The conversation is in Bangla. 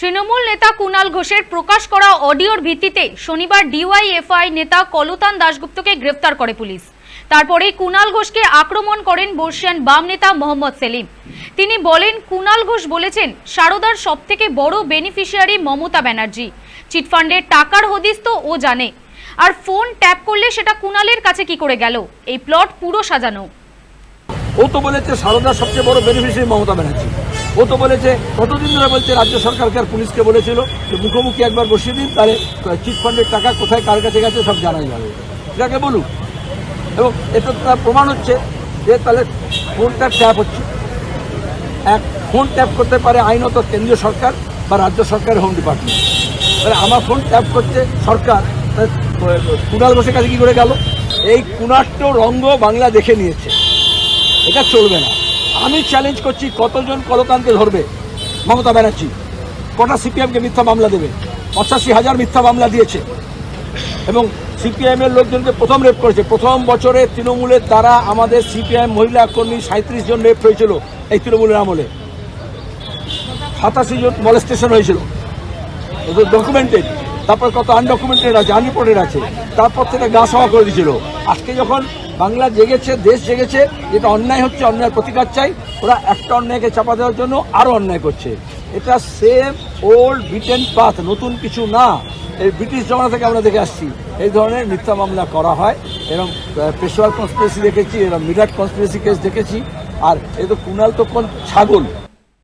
তৃণমূল নেতা কুণাল ঘোষের প্রকাশ করা অডিওর ভিত্তিতে শনিবার ডিওয়াইএফআই নেতা কলতান দাশগুপ্তকে গ্রেফতার করে পুলিশ। তারপরেই কুনাল ঘোষকে আক্রমণ করেন বর্ষিয়ান বাম নেতা মোহাম্মদ সেলিম। তিনি বলেন, কুনাল ঘোষ বলেছেন, সারদার সবথেকে বড় বেনিফিশিয়ারি মমতা ব্যানার্জি। চিটফান্ডের টাকার হদিস তো ও জানে। আর ফোন ট্যাপ করলে সেটা কুণালের কাছে কি করে গেল? এই প্লট পুরো সাজানো। ও তো বলেছে, সারদার সবচেয়ে বড় বেনিফিশিয়ারি মমতা ব্যানার্জি। ও তো বলেছে, কতদিন ধরে বলছে, রাজ্য সরকারকে আর পুলিশকে বলেছিল যে মুখোমুখি একবার বসিয়ে দিন, তাহলে চিট ফান্ডের টাকা কোথায়, কার কাছে গেছে, সব জানা যাবে। এটাকে বলুক। এবং এটা তার প্রমাণ হচ্ছে যে তাহলে ফোনটা ট্যাপ হচ্ছে। এক, ফোন ট্যাপ করতে পারে আইনত কেন্দ্রীয় সরকার বা রাজ্য সরকারের হোম ডিপার্টমেন্ট। তাহলে আমার ফোন ট্যাপ করছে সরকার কুণাল ঘোষের কাছে কি করে গেল? এই কুণাট্য রঙ্গ বাংলা দেখে নিয়েছে। এটা চলবে না। আমি চ্যালেঞ্জ করছি কতজন কলকানকে ধরবে। মমতা ব্যানার্জি, কটা সিপিএমকে মিথ্যা মামলা দেবে? পঁচাশি হাজার মিথ্যা মামলা দিয়েছে। এবং সিপিএম এর লোকজনকে প্রথম রেপ করেছে। প্রথম বছরে তৃণমূলের দ্বারা আমাদের সিপিআইএম মহিলা কর্মী সাঁত্রিশ জন রেপ হয়েছিল এই তৃণমূলের আমলে। সাতাশি জন মলেস্টেশন হয়েছিল। ডকুমেন্টেড তারপর কত আনডকুমেন্টেড আছে আনরিপোর্টেড আছে। তারপর থেকে গা সভা করে দিয়েছিল। আজকে যখন বাংলা জেগেছে, দেশ জেগেছে, যেটা অন্যায় হচ্ছে অন্যায় প্রতিকার চাই। ওরা একটা অন্যায়কে চাপা দেওয়ার জন্য আরও অন্যায় করছে। এটা সেম ওল্ড ব্রিটেন পাথ নতুন কিছু না। এই ব্রিটিশ জমানা থেকে আমরা দেখে আসছি। এই ধরনের মিথ্যা মামলা করা হয় এরকম পেশোয়ার কনস্পিরেসি দেখেছি এরকম মিরাট কনস্পিরেসি কেস দেখেছি। আর এ তো কুণাল তো কোন ছাগল?